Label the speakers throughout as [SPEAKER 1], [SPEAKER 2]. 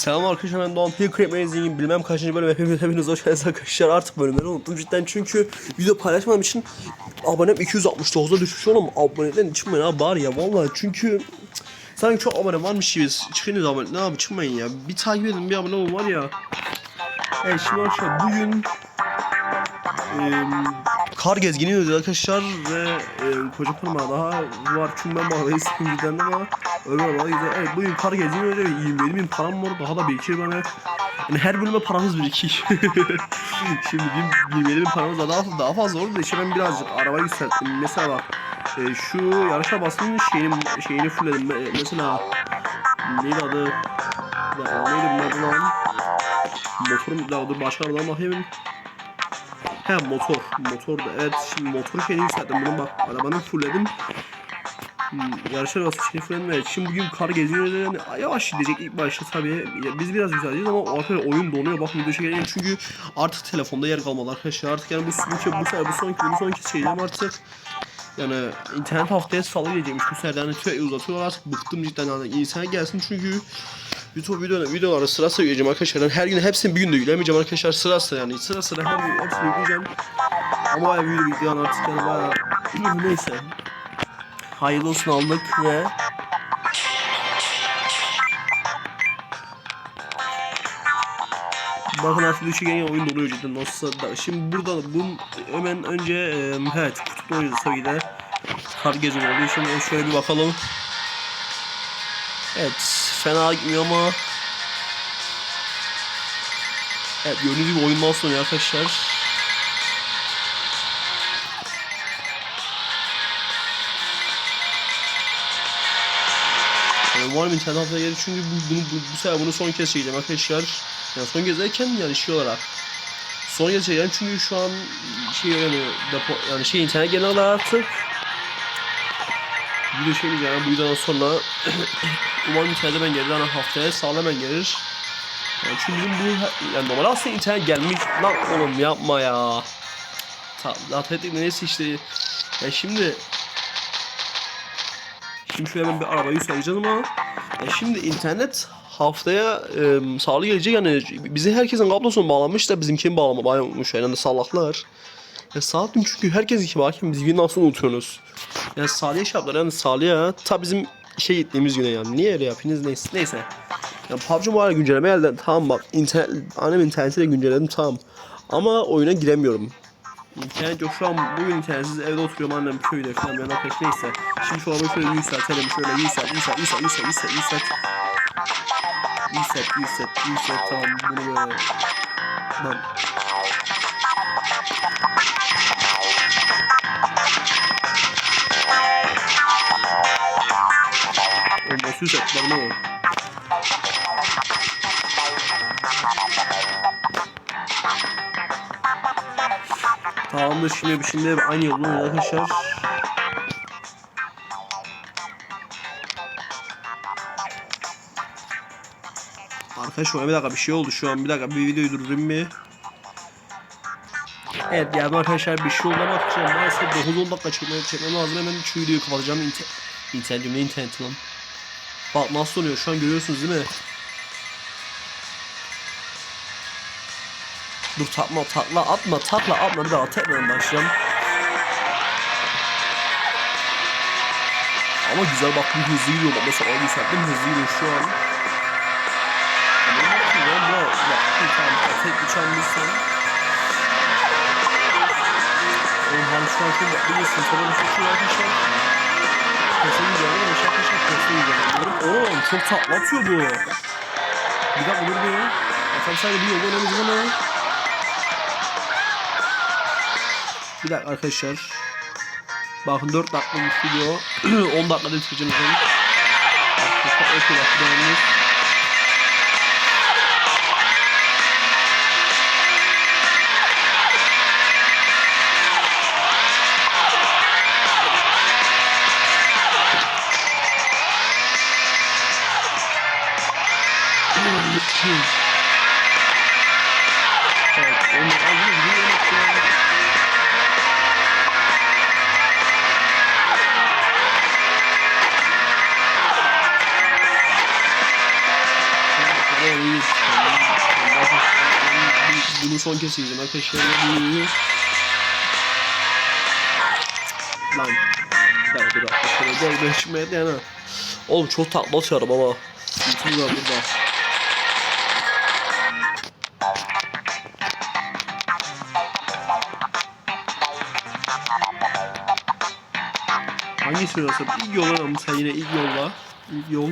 [SPEAKER 1] Selam arkadaşlar ben Doğan. Creep Magazine bilmem kaçıncı bölüm hepiniz, hepiniz hoş geldiniz arkadaşlar. Artık bölümleri unuttum cidden çünkü video paylaşmadığım için abonem 269'a düşmüş oğlum. Aboneden çıkmayın abi bari ya vallahi. Çünkü sanki çok abone varmış gibi. Çıkıyorsunuz abone ne abi çıkmayın ya. Bir takip edin bir abone olun var ya. Evet şimdi arkadaşlar bugün eee, kar gezgini yapıyoruz arkadaşlar ve e, koca kurma daha var çünkü ben bağlayı sıkıntıdan ama öyle var güzel. Evet bugün kar gezgini öyle 27 bin param var daha da birikir bana. Yani her bölüme paramız birikir. Şimdi bir 27 bin paramız da daha, daha fazla olur da işte ben birazcık araba yükselttim. Mesela e, şu yarışa basmanın şeyini, şeyini fullledim. Me- Mesela neydi adı? Ya, neydi bunun adı lan? Motorum, daha dur başka arabadan bakayım. He motor. Motor da evet şimdi motor şeyini yükselttim. Bunu bak arabanı fullledim. Hmm, yarışa basıp şeyini fullledim. Evet şimdi bugün kar geziyoruz. Yani yavaş gidecek ilk başta tabii. Biz biraz yükseleceğiz ama o arkadaşlar oyun donuyor. Bak video çekelim çünkü artık telefonda yer kalmadı arkadaşlar. Artık yani bu bu, bu, sefer bu sonki bu sonki şeyim artık. Yani internet haftaya salı gelecekmiş bu yani sürekli uzatıyorlar artık bıktım cidden yani insan gelsin çünkü YouTube video, videoları sıra sıra yükleyeceğim arkadaşlar. Yani her gün hepsini bir günde yüklemeyeceğim arkadaşlar sıra sıra yani sıra sıra her gün hepsini yükleyeceğim. Ama bayağı video bitti yani artık yani bayağı neyse. Hayırlı olsun aldık ve Bakın artık düşük yeni oyun doluyor cidden nasıl da. Şimdi burada bunun hemen önce e, evet kutuplu oynuyoruz tabii de. Kar geziyor olduğu için şöyle bir bakalım. Evet fena gitmiyor ama Evet gördüğünüz gibi oyundan sonra arkadaşlar yani Umarım internet gelir çünkü bu, bunu, bu, bu sefer bunu son kez çekeceğim arkadaşlar yani son kez derken yani şey olarak son kez çekeceğim çünkü şu an şey yani depo, yani şey internet genel olarak artık video çekmeyeceğim bu videodan sonra Umarım internete ben gelir. Yani haftaya sağlam ben gelir. Yani çünkü bu yani normal aslında internet gelmiş. Lan oğlum yapma ya. Ta, atletik neyse işte. Ya şimdi Şimdi şöyle ben bir arabayı yükselteceğim ama ya şimdi internet haftaya e, sağlı gelecek yani bize herkesin kablosunu bağlamış da bizimkini bağlama bağlamış yani salaklar. Ya saatim çünkü herkes iki varken biz nasıl unutuyorsunuz? Yani Salih'e şey yaptılar yani Salih'e ta bizim işe gittiğimiz güne yani. Niye öyle yapıyorsunuz neyse. Neyse. Yani PUBG ara güncelleme geldi. Tamam bak internet, annem interneti güncelledim tamam. Ama oyuna giremiyorum. İnternet yok şu an bugün internetsiz evde oturuyorum annem köyde falan ben arkadaş neyse. Şimdi şu arabayı şöyle yükseltelim şöyle yükselt yükselt yükselt yükselt yükselt yükselt. Yükselt yükselt yükselt tamam bunu böyle. Lan O nasıl yükselttiler lan o? Tamamdır şimdi şimdi aynı yolda arkadaşlar. Arkadaşlar bir dakika bir şey oldu şu an bir dakika bir videoyu durdurayım bir. Evet yani arkadaşlar bir şey oldu ama arkadaşlar maalesef 9-10 dakika çekmem, çekmem lazım hemen şu videoyu kapatacağım inter internetim ne internet lan Bak nasıl oluyor şu an görüyorsunuz değil mi? Dur takma takla atma takla atma bir daha tekrar başlayalım. Ama güzel bak bu hızlı gidiyor bak mesela o yükselttim hızlı gidiyor şu an. Bir tek uçan bir son. Oğlum hani şu an şöyle biliyorsun sonra bir şey arkadaşlar. Kesin güzel ama şaka şaka kesin güzel. Oğlum çok tatlı atıyor bu. Bir dakika dur bir. Bakalım sadece bir yolda önemli ama. Bir dakika arkadaşlar. Bakın 4 dakikalık video. 10 dakikada bitireceğim efendim. Arkadaşlar 12 dakika son kez yiyeceğim arkadaşlar. Lan. Bir dakika. Şöyle gel şimdi yani. Oğlum çok tatlı atıyorum ama. Bütün var burada. Hangi sürüyorsa ilk yolla mı sen yine ilk yolla. İlk yol.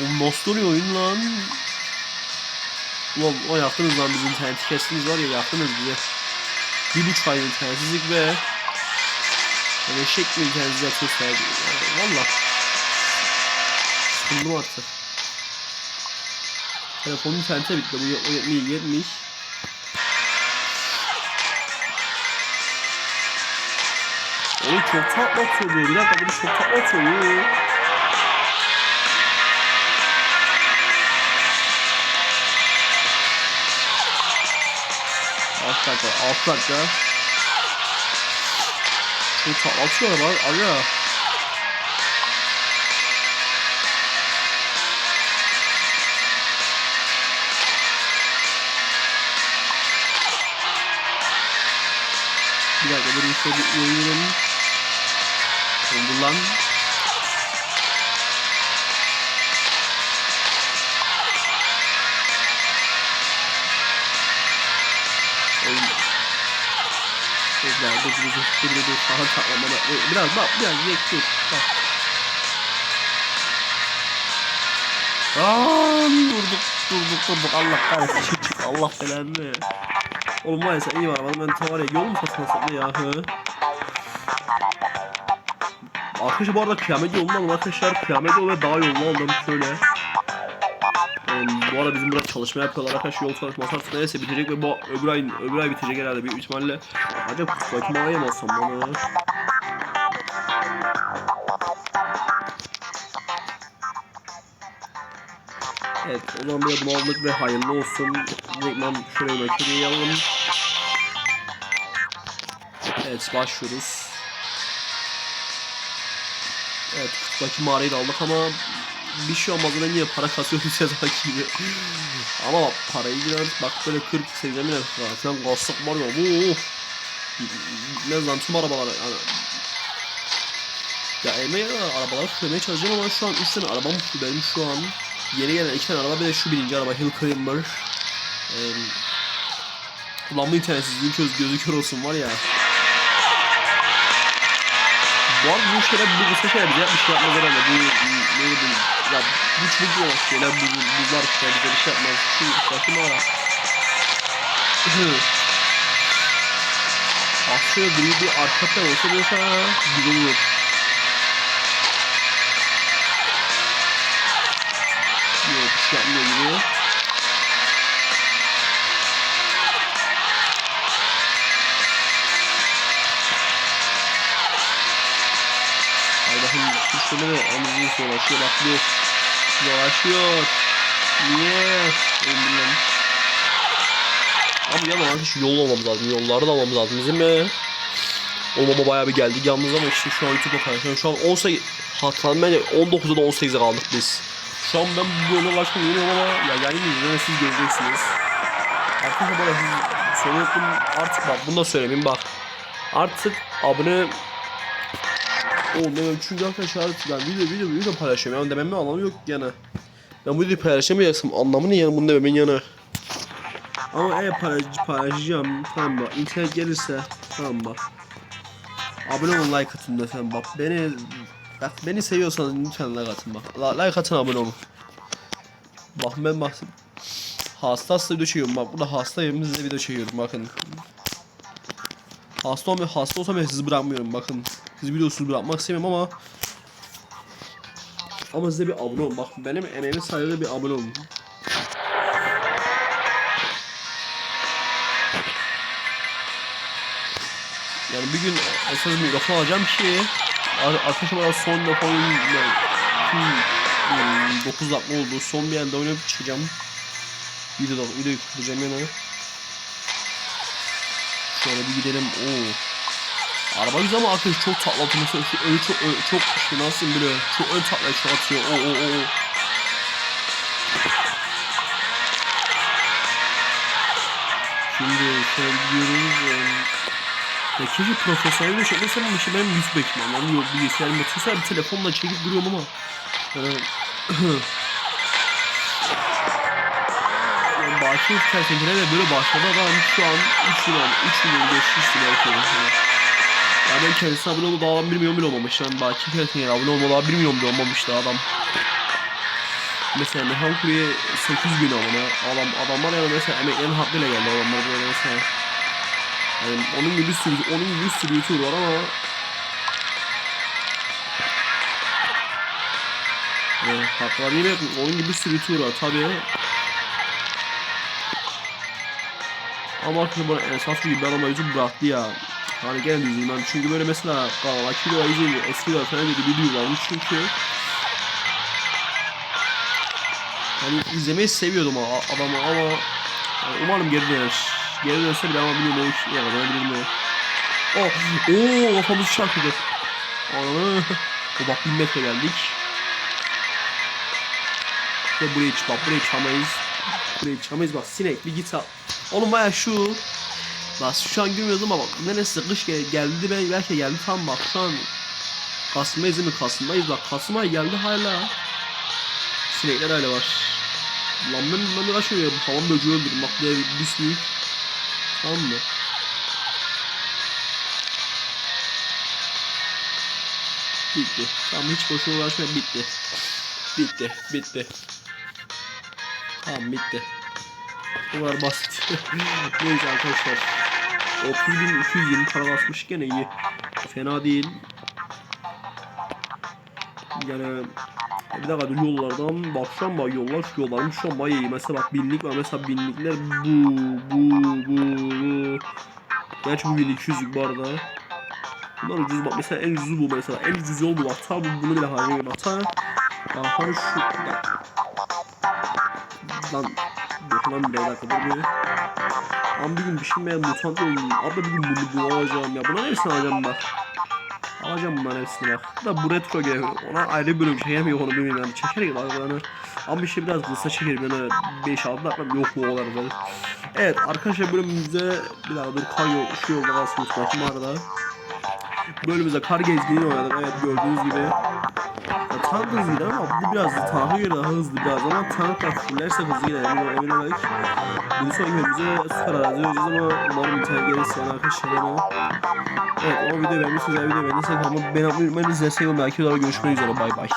[SPEAKER 1] Oğlum nasıl oluyor oyun lan? Ulan o yaktınız lan bizim interneti kestiniz var ya yaktınız bize. Bir buçuk ay internetsizlik ve yani eşek gibi internetsiz yatıyoruz yani. Valla. Sıkıldım artık. Telefonun internete bitti. Bu o yetmiyor yetmiş. Oğlum çok tatlı atıyor. Bir dakika bunu çok tatlı atıyor. Alt dakika, alt dakika. Çok tatlı atıyor lan. Aga. Bir dakika dur şöyle yayınlayalım. Oldu lan. Biraz bak biraz bekliyor. Bak. Aa, durduk durduk durduk Allah kahretsin Allah belanı. Oğlum var sen iyi var ben ta var ya yol mu satın alsam ya hı. Arkadaşlar bu arada kıyamet yolunu alın arkadaşlar kıyamet yolu ve dağ yolunu aldım şöyle. Ee, bu arada bizim burada çalışma yapıyorlar arkadaşlar yol çalışması artık neyse bitecek ve bu öbür ay öbür ay bitecek herhalde büyük ihtimalle. Acaba kutlayıp mağaraya mı alsam bana? Evet o zaman bir bunu aldık ve hayırlı olsun. Reklam şöyle bir makineyi alalım. Evet başlıyoruz. Evet kutudaki mağarayı da aldık ama bir şey olmaz ona niye para kasıyoruz ya gibi. ama bak parayı biraz bak böyle 40 80 bin lira falan kastık var ya bu. Ne zaman tüm arabalar yani ya elime arabalar sürmeye çalışacağım ama şu an 3 tane arabam şu benim şu an yeni gelen 2 tane araba bir de şu birinci araba Hill Climber ee, Ulan bu internetsizliğin göz, gözü kör olsun var ya Bu arada bu şeyler bu kısa şeyler bize bir şey yapmaz herhalde. Bu ne bileyim ya bu çok olan şeyler bu buzlar işte bize bir şey yapmaz. Şu sakın ara Aslında gri bir arka plan olsa mesela güzel olur Yok bir şey yapmıyor anızını dolaşıyor bu. Dolaşıyor Niye? Öldürüm Ama yalan artık şu yol almamız lazım. Yolları da almamız lazım bizim mi? Oğlum ama bayağı bir geldik yalnız ama işte şu an YouTube'da paylaşıyorum Şu an 18 Hatırladım bence 19'da da 18'e kaldık biz. Şu an ben bu ulaşmak bilmiyorum ama Ya yani izleme siz göreceksiniz. Arkadaşlar bana siz söyledim artık bak bunu da söylemeyeyim bak. Artık abone Demem çünkü arkadaşlar ben video video video paylaşıyorum yani dememin anlamı yok yani. Ben bu videoyu paylaşamayacaksam anlamı ne yani bunu dememin yana. Ama eğer paylaş paylaşacağım tamam bak internet gelirse tamam bak. Abone olun like atın lütfen bak beni bak beni seviyorsanız lütfen like atın bak like atın abone olun. Bak ben bak hasta hasta video çekiyorum bak burada hastayım size video çekiyorum bakın. Hasta olmuyor, hasta olsam ben sizi bırakmıyorum bakın. Sizi videosuz bırakmak istemiyorum ama ama size bir abone olun. Bak benim emeğimin saygılı bir abone olun. Yani bir gün esas mikrofon alacağım ki ar- arkadaşım bana son mikrofon yani, hmm, 9 dakika oldu. Son bir yerde oynayıp çıkacağım. Videoda videoyu kuracağım yani. Şöyle bir gidelim. Oo. Araba güzel ama arkadaş çok tatlı atıyor. Mesela şu önü çok, ön- çok işte nasıl böyle çok ön tatlı çok atıyor. O o o. Şimdi şöyle gidiyoruz. Ya keşke profesyonel de çekmesem ama işte benim yüz bekmem. Yani yok bilgisayarım yatıyorsa bir telefonla çekip duruyorum ama. Yani, yani Bahçe kertenkele de böyle başladı adam şu an 3 milyon, 3 milyon geçmişti belki. Yani. Ya ben kendisine abone olmadı adam 1 milyon bile olmamış. Yani Bahçe kertenkele abone olmadı adam 1 milyon bile olmamıştı adam. Mesela Nehan Kuru'ya 8 bin abone. Adam, adamlar yani mesela emeklerin hakkıyla geldi adamlar böyle mesela. Yani onun gibi bir sürü, onun gibi bir sürü YouTuber var ama Evet, haklar ettim. Onun gibi bir sürü YouTuber var tabii. Ama artık bana esas gibi ben ama YouTube bıraktı ya. Hani gene diyeceğim ben çünkü böyle mesela Akilo izleyince eski de falan dedi video varmış çünkü Hani izlemeyi seviyordum adamı ama yani umarım geri döner. Geri dönse bile ama bilmiyorum ya ben bilmiyorum. Oh, ooo kafamızı çarptı. Ananı. O bak bir metre geldik. Ve buraya çık buraya çıkamayız. Buraya çıkamayız bak sinek bir git al. Oğlum baya şu. Bak şu an görmüyoruz ama bak neresi kış gel geldi ben belki geldi tam bak şu an Kasım'dayız değil mi? Kasım'dayız bak Kasım geldi hala. Sinekler hala var. Lan ben ben uğraşmıyorum. Havan böceği öldürün. Bak buraya bir büyük. Tamam mı? Bitti. Tamam hiç boşuna uğraşmayın. Bitti. Bitti. Bitti. Tamam bitti. Bu kadar basit. Neyse arkadaşlar. 30.220 para basmış gene iyi. Fena değil. Yani bir dakika dur yollardan bak an bak yollar şu yollarmış şu an bayağı iyi. Mesela bak binlik var mesela binlikler bu bu bu bu. Gerçi bu 1200'lük bu arada. Bunlar ucuz bak mesela en ucuzu bu mesela en ucuz yol bu bak ta bu bunu bile harcıyor bak ta. Ya hani şu bak. Lan dokunan bile dakika dur bir. Ama bir gün pişirmeyen mutant oldum. Abla bir gün bunu, bunu alacağım ya. Buna hepsini alacağım bak. Alacağım bunların hepsini bak. Da bu retro geliyor. Ona ayrı bölüm çekemiyor onu bilmiyorum yani. Çeker gibi arabalarını. Ama şey biraz kısa çekerim yani 5-6 dakika yok bu olar böyle. Evet arkadaşlar bölümümüzde bir daha dur kar şu yolda kalsın tutmak arada. Bölümümüzde kar gezgini oynadık evet gördüğünüz gibi. Ya, tank hızlı ama bu biraz da tanka göre daha hızlı biraz ama da fullerse hızlı gider emin. Bir sonraki bölümümüze süper arazi olacağız ama umarım internet gelirse yani arkadaşlar. Evet o videoyu beğenmişsiniz. Videoyu beğendiyseniz ama ben abone olmayı unutmayın. İzlerseniz belki görüşmek üzere. Bay bay.